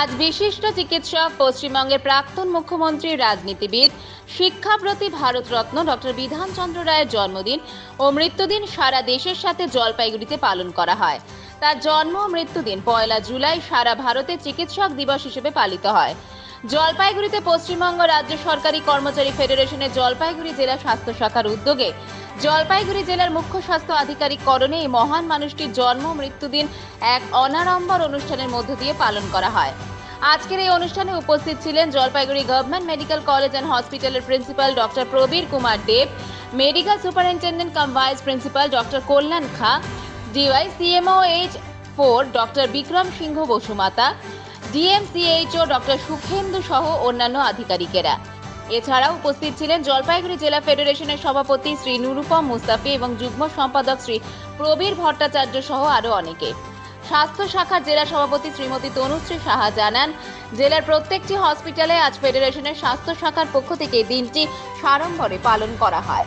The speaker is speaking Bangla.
আজ বিশিষ্ট চিকিৎসক, পশ্চিমবঙ্গের প্রাক্তন মুখ্যমন্ত্রী, রাজনীতিবিদ শিক্ষাপ্রতি ভারতরত্ন ডক্টর বিধানচন্দ্র রায়ের জন্মদিন ও মৃত্যুদিন সারা দেশের সাথে জলপাইগুড়িতে পালন করা হয়। তার জন্ম মৃত্যুদিন পয়লা জুলাই সারা ভারতে চিকিৎসক দিবস হিসেবে পালিত হয়। জলপাইগুড়িতে পশ্চিমবঙ্গ রাজ্য সরকারি কর্মচারী ফেডারেশনের জলপাইগুড়ি জেলা স্বাস্থ্য শাখার উদ্যোগে জলপাইগুড়ি জেলার মুখ্য স্বাস্থ্য আধিকারিক করণে এই মহান মানুষটির জন্ম মৃত্যুদিন এক অনাড়ম্বর অনুষ্ঠানের মধ্য দিয়ে পালন করা হয়। আজকের এই অনুষ্ঠানে উপস্থিত ছিলেন Jalpaiguri government medical college and হসপিটালের principal doctor Prabir Kumar Deb, medical superintendent cum vice principal doctor Kalyan Kha, DY CMO H four doctor Bikram Singha Basumata, DMCHO doctor Sukhendu সহ অন্যান্য আধিকারিকেরা। এছাড়াও উপস্থিত ছিলেন জলপাইগুড়ি জেলা ফেডারেশনের সভাপতি শ্রী নুরুপম মুস্তাফি এবং যুগ্ম সম্পাদক শ্রী প্রবীর ভট্টাচার্য সহ আরও অনেকে। স্বাস্থ্য শাখার জেলা সভাপতি শ্রীমতী তনুশ্রী সাহা জানান, জেলার প্রত্যেকটি হসপিটালে আজ ফেডারেশনের স্বাস্থ্য শাখার পক্ষ থেকে দিনটি সাড়ম্বরে পালন করা হয়।